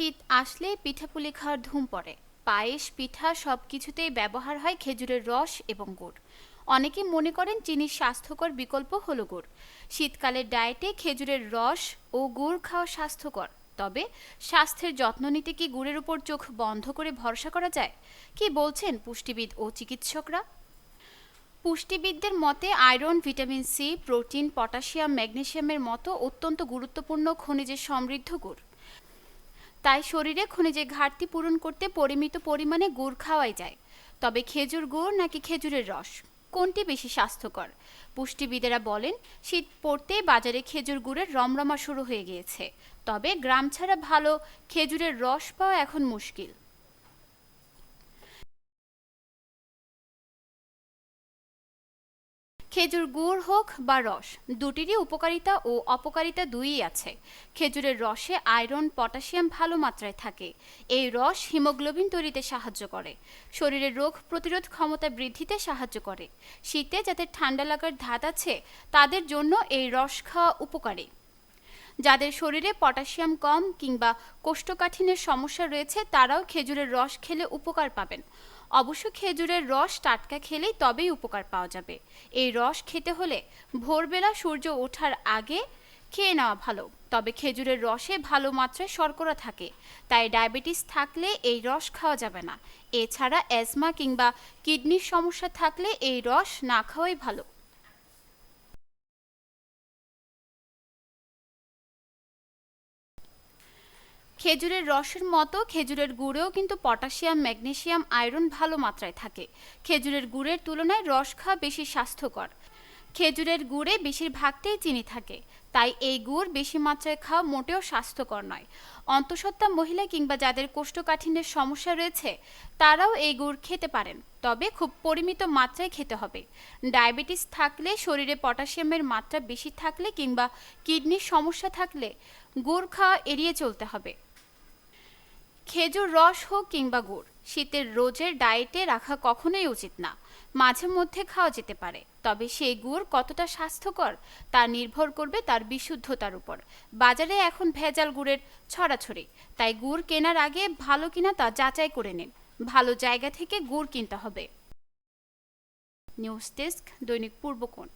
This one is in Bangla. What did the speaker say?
শীত আসলে পিঠাপুলি খাওয়ার ধুম পড়ে। পায়েস, পিঠা সব কিছুতেই ব্যবহার হয় খেজুরের রস এবং গুড়। অনেকে মনে করেন চিনির স্বাস্থ্যকর বিকল্প হলো গুড়। শীতকালের ডায়েটে খেজুরের রস ও গুড় খাওয়া স্বাস্থ্যকর। তবে স্বাস্থ্যের যত্ন নিতে কি গুড়ের উপর চোখ বন্ধ করে ভরসা করা যায়? কি বলছেন পুষ্টিবিদ ও চিকিৎসকরা? পুষ্টিবিদদের মতে, iron, vitamin C, protein, potassium ম্যাগনেসিয়ামের মতো অত্যন্ত গুরুত্বপূর্ণ খনিজের সমৃদ্ধ গুড়। তাই শরীরে খনিজের ঘাটতি পূরণ করতে পরিমিত পরিমাণে গুড় খাওয়াই যায়। তবে খেজুর গুড় নাকি খেজুরের রস, কোনটি বেশি স্বাস্থ্যকর? পুষ্টিবিদেরা বলেন, শীত পড়তে বাজারে খেজুর গুড়ের রমরমা শুরু হয়ে গিয়েছে। তবে গ্রাম ছাড়া ভালো খেজুরের রস পাওয়া এখন মুশকিল। খেজুর গুড় হোক বা রস, দুটিরই উপকারিতা ও অপকারিতা দুইই আছে। খেজুরের রসে আয়রন, পটাশিয়াম ভালো মাত্রায় থাকে। এই রস হিমোগ্লোবিন তৈরিতে সাহায্য করে। শরীরের রোগ প্রতিরোধ ক্ষমতা বৃদ্ধিতে সাহায্য করে। শীতে যাদের ঠান্ডা লাগার ধাত আছে, তাদের জন্য এই রস খাওয়া উপকারী। যাদের শরীরে পটাশিয়াম কম কিংবা কোষ্ঠকাঠিন্যের সমস্যা রয়েছে, তারাও খেজুরের রস খেলে উপকার পাবেন। অবশ্য খেজুরের রস টাটকা খেলেই তবেই উপকার পাওয়া যাবে। এই রস খেতে হলে ভোরবেলা সূর্য ওঠার আগে খেয়ে নেওয়া ভালো, তবে খেজুরের রসে ভালো মাত্রায় শর্করা থাকে, তাই ডায়াবেটিস থাকলে এই রস খাওয়া যাবে না। এছাড়া অ্যাজমা কিংবা কিডনির সমস্যা থাকলে এই রস না খাওয়াই ভালো। খেজুরের রসের মতো, খেজুরের গুড়েও কিন্তু পটাশিয়াম, ম্যাগনেশিয়াম, আয়রন ভালো মাত্রায় থাকে। খেজুরের গুড়ের তুলনায় রস খাওয়া বেশি স্বাস্থ্যকর। খেজুরের গুড়ে বেশিরভাগটাই চিনি থাকে, তাই এই গুড় বেশি মাত্রায় খাওয়া মোটেও স্বাস্থ্যকর নয়। অন্তঃসত্ত্বা মহিলা কিংবা যাদের কোষ্ঠকাঠিন্যের সমস্যা রয়েছে, তারাও এই গুড় খেতে পারেন, তবে খুব পরিমিত মাত্রায় খেতে হবে। ডায়াবেটিস থাকলে শরীরে পটাশিয়ামের মাত্রা বেশি থাকলে কিংবা কিডনির সমস্যা থাকলে গুড় খাওয়া এড়িয়ে চলতে হবে। খেজুর রস হোক কিংবা গুড়, শীতের রোজের ডায়েটে রাখা কখনোই উচিত না। মাঝে মধ্যে খাওয়া যেতে পারে, তবে সেই গুড় কতটা স্বাস্থ্যকর তা নির্ভর করবে তার বিশুদ্ধতার উপর। বাজারে এখন ভেজাল গুড়ের ছড়াছড়ি, তাই গুড় কেনার আগে ভালো কিনা তা যাচাই করে নিন। ভালো জায়গা থেকে গুড় কিনতে হবে। নিউজ ডেস্ক দৈনিক পূর্বকোণ